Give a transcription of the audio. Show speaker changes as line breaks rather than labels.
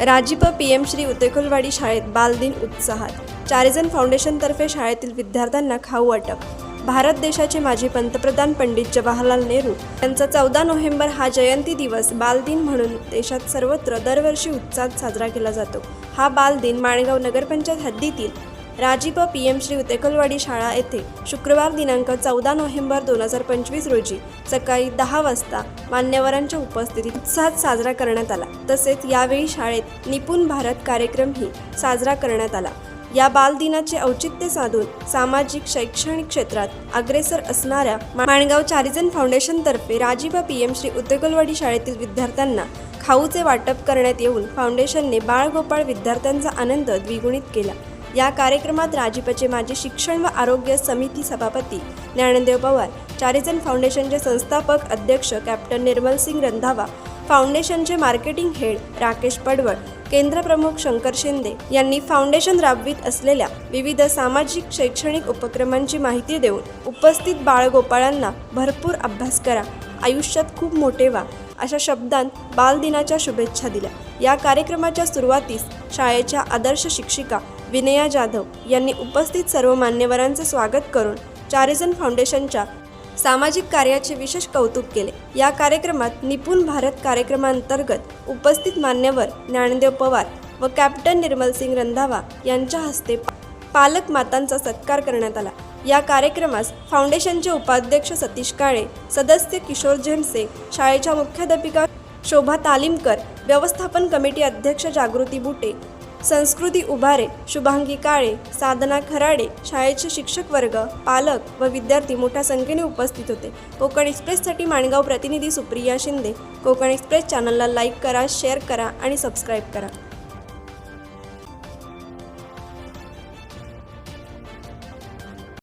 राजीप P M Shri Utekulwadi शाळेत बालदिन उत्साहात. चारिजन फाउंडेशनतर्फे शाळेतील विद्यार्थ्यांना खाऊ वाटप. भारत देशाचे माजी पंतप्रधान पंडित जवाहरलाल नेहरू यांचा चौदा नोव्हेंबर हा जयंती दिवस बालदिन म्हणून देशात सर्वत्र दरवर्षी उत्साहात साजरा केला जातो. हा बालदिन माणगाव नगरपंचायत हद्दीतील राजीप पी एम श्री उतेकलवाडी शाळा येथे शुक्रवार दिनांक चौदा नोव्हेंबर दोन हजार पंचवीस रोजी सकाळी दहा वाजता मान्यवरांच्या उपस्थितीत उत्साहात साजरा करण्यात आला. तसेच यावेळी शाळेत निपुण भारत कार्यक्रमही साजरा करण्यात आला. या बालदिनाचे औचित्य साधून सामाजिक शैक्षणिक क्षेत्रात अग्रेसर असणाऱ्या माणगाव चारिजन फाउंडेशनतर्फे राजीबा पी एम श्री उद्योगलवाडी शाळेतील विद्यार्थ्यांना खाऊचे वाटप करण्यात येऊन फाउंडेशनने बाळगोपाळ विद्यार्थ्यांचा आनंद द्विगुणित केला. या कार्यक्रमात राजीपचे माजी शिक्षण व आरोग्य समिती सभापती ज्ञानदेव पवार चारिजन फाउंडेशनचे संस्थापक अध्यक्ष कॅप्टन निर्मल सिंग रंधावा फाउंडेशनचे मार्केटिंग हेड राकेश पडवळ केंद्रप्रमुख शंकर शिंदे यांनी फाउंडेशन राबवित असलेल्या विविध सामाजिक शैक्षणिक उपक्रमांची माहिती देऊन उपस्थित बाळगोपाळांना भरपूर अभ्यास करा आयुष्यात खूप मोठे व्हा अशा शब्दांत बालदिनाच्या शुभेच्छा दिल्या. या कार्यक्रमाच्या सुरुवातीस शाळेच्या आदर्श शिक्षिका विनया जाधव यांनी उपस्थित सर्व मान्यवरांचे स्वागत करून चारिझन फाउंडेशनच्या सामाजिक कार्याचे विशेष कौतुक केले. या कार्यक्रमात निपुण भारत कार्यक्रमांतर्गत उपस्थित मान्यवर ज्ञानदेव पवार व कॅप्टन निर्मल सिंग रंधावा यांच्या हस्ते पालक मातांचा सत्कार करण्यात आला. या कार्यक्रमास फाउंडेशनचे उपाध्यक्ष सतीश काळे सदस्य किशोर झेमसे शाळेच्या मुख्याध्यापिका शोभा तालीमकर व्यवस्थापन कमिटी अध्यक्ष जागृती बुटे संस्कृती उभारे शुभांगी काळे साधना खराडे शाळेचे शिक्षक वर्ग पालक व विद्यार्थी मोठ्या संख्येने उपस्थित होते. कोकण एक्सप्रेससाठी माणगाव प्रतिनिधी सुप्रिया शिंदे. कोकण एक्सप्रेस चॅनलला लाईक करा शेअर करा आणि सबस्क्राईब करा.